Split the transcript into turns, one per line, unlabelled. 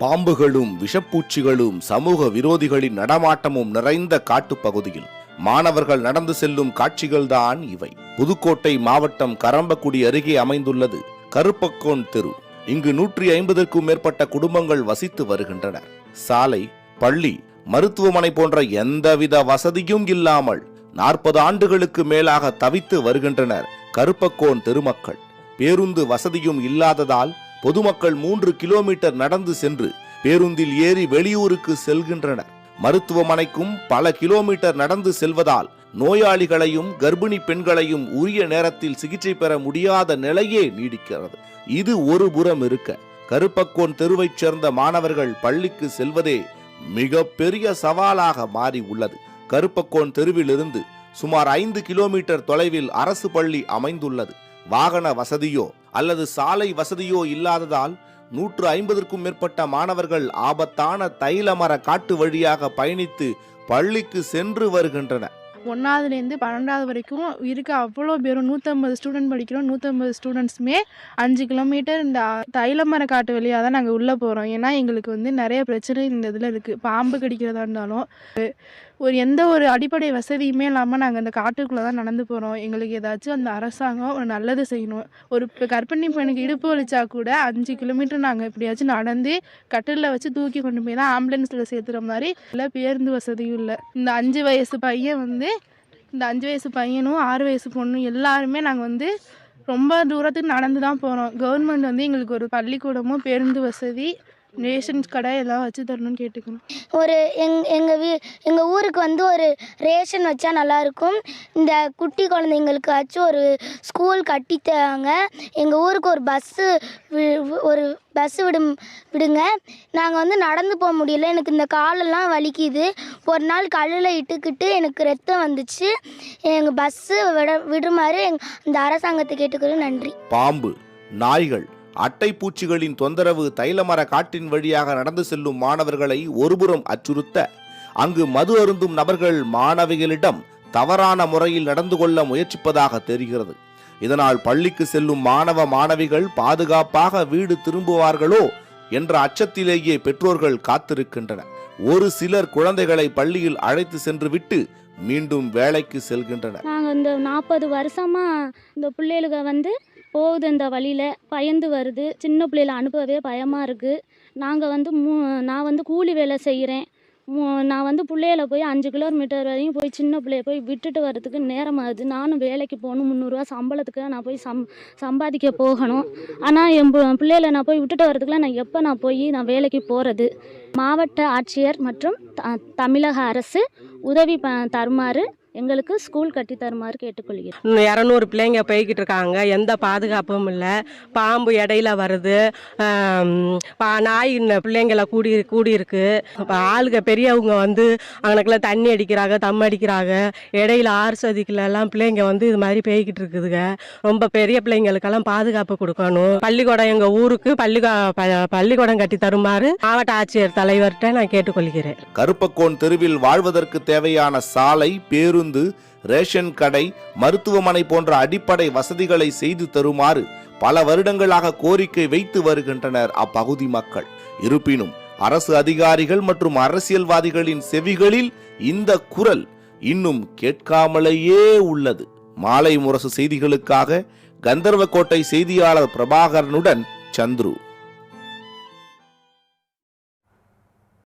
பாம்புகளும் விஷப்பூச்சிகளும் சமூக விரோதிகளின் நடமாட்டமும் நிறைந்த காட்டுப்பகுதியில் மாணவர்கள் நடந்து செல்லும் காட்சிகள்தான் இவை. புதுக்கோட்டை மாவட்டம் கரம்பக்குடி அருகே அமைந்துள்ளது கருப்பக்கோன் தெரு. இங்கு நூற்றி ஐம்பதற்கும் மேற்பட்ட குடும்பங்கள் வசித்து வருகின்றன சாலை பள்ளி மருத்துவமனை போன்ற எந்தவித வசதியும் இல்லாமல் நாற்பது ஆண்டுகளுக்கு மேலாக தவித்து வருகின்றனர் கருப்பக்கோன் தெருமக்கள். பேருந்து வசதியும் இல்லாததால் பொதுமக்கள் மூன்று கிலோமீட்டர் நடந்து சென்று பேருந்தில் ஏறி வெளியூருக்கு செல்கின்றனர். மருத்துவமனைக்கும் பல கிலோமீட்டர் நடந்து செல்வதால் நோயாளிகளையும் கர்ப்பிணி பெண்களையும் உரிய நேரத்தில் சிகிச்சை பெற முடியாத நிலையே நீடிக்கிறது. இது ஒரு புறம் இருக்க கருப்பக்கோன் தெருவைச் சேர்ந்த மாணவர்கள் பள்ளிக்கு செல்வதே மிக பெரிய சவாலாக மாறி உள்ளது. கருப்பக்கோன் தெருவிலிருந்து சுமார் ஐந்து கிலோமீட்டர் தொலைவில் அரசு பள்ளி அமைந்துள்ளது. வாகன வசதியோ அல்லது சாலை வசதியோ இல்லாததால் நூற்று ஐம்பதற்கும் மேற்பட்ட மாணவர்கள் ஆபத்தான தைலமர காட்டு வழியாக பயணித்து பள்ளிக்கு சென்று வருகின்றனர்
ஒன்றாவதுலேருந்து பன்னெண்டாவது வரைக்கும் இருக்க அவ்வளோ பேரும் நூற்றம்பது ஸ்டூடெண்ட் படிக்கிறோம். நூற்றம்பது ஸ்டூடெண்ட்ஸுமே அஞ்சு கிலோமீட்டர் இந்த தைலமர காட்டு வழியாக தான் நாங்கள் உள்ளே போகிறோம் ஏன்னா எங்களுக்கு வந்து நிறைய பிரச்சனை இந்த இதில் இருக்குது பாம்பு கடிக்கிறதா இருந்தாலும் ஒரு எந்த ஒரு அடிப்படை வசதியுமே இல்லாமல் நாங்கள் அந்த காட்டுக்குள்ளே தான் நடந்து போகிறோம் எங்களுக்கு ஏதாச்சும் அந்த அரசாங்கம் ஒரு நல்லது செய்யணும். ஒரு இப்போ கர்ப்பிணி பெண்ணுக்கு இடுப்பு வலிச்சா கூட அஞ்சு கிலோமீட்டர் நாங்கள் எப்படியாச்சும் நடந்து கட்டிலில் வச்சு தூக்கி கொண்டு போய் தான் ஆம்புலன்ஸில் சேர்த்துற மாதிரி இல்லை பேருந்து வசதியும் இல்லை. இந்த அஞ்சு வயசு பையன் வந்து இந்த அஞ்சு வயசு பையனும் ஆறு வயசு பொண்ணும் எல்லாருமே நாங்கள் வந்து ரொம்ப தூரத்துக்கு நடந்து தான் போகிறோம் கவர்மெண்ட் வந்து எங்களுக்கு ஒரு பள்ளிக்கூடமும் பேருந்து வசதி ரேஷன்ஸ் கடை எல்லாம் வச்சு தரணும்னு கேட்டுக்கணும்.
ஒரு எங் எங்கள் வீ எங்கள் ஊருக்கு வந்து ஒரு ரேஷன் வச்சா நல்லாயிருக்கும். இந்த குட்டி குழந்தைங்களுக்காச்சும் ஒரு ஸ்கூல் கட்டித்தாங்க எங்கள் ஊருக்கு ஒரு பஸ்ஸு ஒரு பஸ்ஸு விடும் விடுங்க. நாங்கள் வந்து நடந்து போக முடியல. எனக்கு இந்த காலெல்லாம் வலிக்குது. ஒரு நாள் கல்லில் இட்டுக்கிட்டு எனக்கு ரத்தம் வந்துச்சு. எங்கள் பஸ்ஸு விட விடுமாறு எங் இந்த அரசாங்கத்தை கேட்டுக்கிறோம். நன்றி.
பாம்பு நாய்கள் அட்டை பூச்சிகளின் தொந்தரவு தைலமர காட்டின் வழியாக நடந்து செல்லும் மாணவர்களை ஒருபுறம் அச்சுறுத்த அங்கு மது அருந்தும் நபர்கள் மாணவிகளிடம் தவறான முறையில் நடந்து கொள்ள முயற்சிப்பதாக தெரிகிறது. இதனால் பள்ளிக்கு செல்லும் மாணவ மாணவிகள் பாதுகாப்பாக வீடு திரும்புவார்களோ என்ற அச்சத்திலேயே பெற்றோர்கள் காத்திருக்கின்றனர் ஒரு சிலர் குழந்தைகளை பள்ளியில் அழைத்து சென்று விட்டு மீண்டும் வேலைக்கு செல்கின்றனர்.
நாங்கள் இந்த நாற்பது வருஷமாக இந்த பிள்ளைகளுக வந்து போகுது இந்த வழியில் பயந்து வருது. சின்ன பிள்ளையில அனுப்பவே பயமாக இருக்குது நாங்கள் வந்து மூ நான் வந்து கூலி வேலை செய்கிறேன் மூ நான் வந்து பிள்ளையில போய் அஞ்சு கிலோமீட்டர் வரையும் போய் சின்ன பிள்ளைய போய் விட்டுட்டு வர்றதுக்கு நேரமாகுது நானும் வேலைக்கு போகணும். முந்நூறுரூவா சம்பளத்துக்கு நான் போய் சம் சம்பாதிக்க போகணும். ஆனால் என் பு- நான் போய் விட்டுட்டு வர்றதுக்குலாம் நான் எப்போ நான் போய் நான் வேலைக்கு போகிறது மாவட்ட ஆட்சியர் மற்றும் த- தமிழக அரசு உதவி ப தருமாறு எங்களுக்கு ஸ்கூல் கட்டி தருமாறு கேட்டுக்கொள்கிறேன்.
இன்னும் இரநூறு பிள்ளைங்க போய்கிட்டு இருக்காங்க. எந்த பாதுகாப்பும் இல்லை. பாம்பு இடையில வருது. நாய் பிள்ளைங்கள கூடி கூடி இருக்கு அப்ப ஆளுங்க பெரியவங்க வந்து அவனுக்குள்ள தண்ணி அடிக்கிறாங்க தம் அடிக்கிறாங்க இடையில ஆறு சதிக்குள்ள எல்லாம் பிள்ளைங்க வந்து இது மாதிரி பேய்கிட்டு இருக்குதுங்க ரொம்ப பெரிய பிள்ளைங்களுக்கெல்லாம் பாதுகாப்பு கொடுக்கணும். பள்ளிக்கூடம் எங்கள் ஊருக்கு பள்ளிக்கூ பள்ளிக்கூடம் கட்டி தருமாறு மாவட்ட ஆட்சியர் தலைவர்கிட்ட நான் கேட்டுக்கொள்கிறேன்.
கருப்பக்கோன் தெருவில் வாழ்வதற்கு தேவையான சாலை பேருந்து மருந்து ரேஷன் கடை மருத்துவமனை போன்ற அடிப்படை வசதிகளை செய்து தருமாறு பல வருடங்களாக கோரிக்கை வைத்து வருகின்றனர் அப்பகுதி மக்கள். இருப்பினும் அரசு அதிகாரிகள் மற்றும் அரசியல்வாதிகளின் செவிகளில் இந்த குரல் இன்னும் கேட்காமலேயே உள்ளது. மாலை முரசு செய்திகளுக்காக கந்தர்வக்கோட்டை செய்தியாளர் பிரபாகரனுடன் சந்துரு.